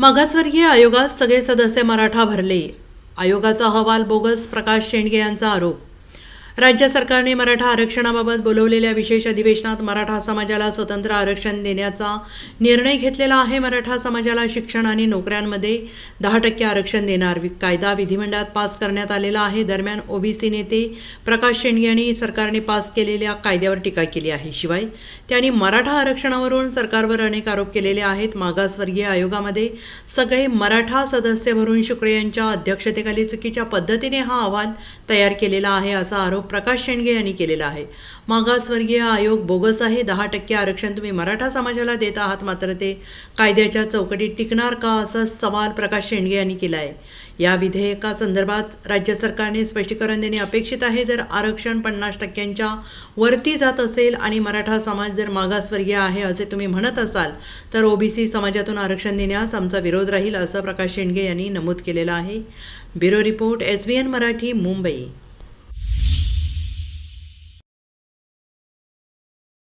मागासवर्गीय आयोगात सगळे सदस्य मराठा भरले. आयोगाचा अहवाल बोगस प्रकाश शेंडगे यांचा आरोप राज्य सरकारने मराठा आरक्षणाबाबत बोलवलेल्या विशेष अधिवेशनात मराठा समाजाला स्वतंत्र आरक्षण देण्याचा निर्णय घेतलेला आहे. मराठा समाजाला शिक्षण आणि नोकऱ्यांमध्ये दहा टक्के आरक्षण देणार कायदा विधिमंडळात पास करण्यात आलेला आहे. दरम्यान ओबीसी नेते प्रकाश शेंडगे यांनी सरकारने पास केलेल्या कायद्यावर टीका केली आहे. शिवाय त्यांनी मराठा आरक्षणावरून सरकारवर अनेक आरोप केलेले आहेत. मागासवर्गीय आयोगामध्ये सगळे मराठा सदस्य भरून शुक्रे यांच्या अध्यक्षतेखाली चुकीच्या पद्धतीने हा अहवाल तयार केलेला आहे असा आरोप प्रकाश शेंडगे यांनी केलेला आहे. मागासवर्गीय आयोग बोगस आहे. दहा टक्के आरक्षण तुम्ही मराठा समाजाला देत आहात मात्र ते कायद्याच्या चौकटीत टिकणार का असा सवाल प्रकाश शेंडगे यांनी केला आहे या विधेयकासंदर्भात राज्य सरकारने स्पष्टीकरण देणे अपेक्षित आहे. जर आरक्षण पन्नास टक्क्यांच्या वरती जात असेल आणि मराठा समाज जर मागासवर्गीय आहे असे तुम्ही म्हणत असाल तर ओबीसी समाजातून आरक्षण देण्यास आमचा विरोध राहील असं प्रकाश शेंडगे यांनी नमूद केलेलं आहे. Bureau report S B N Marathi Mumbai.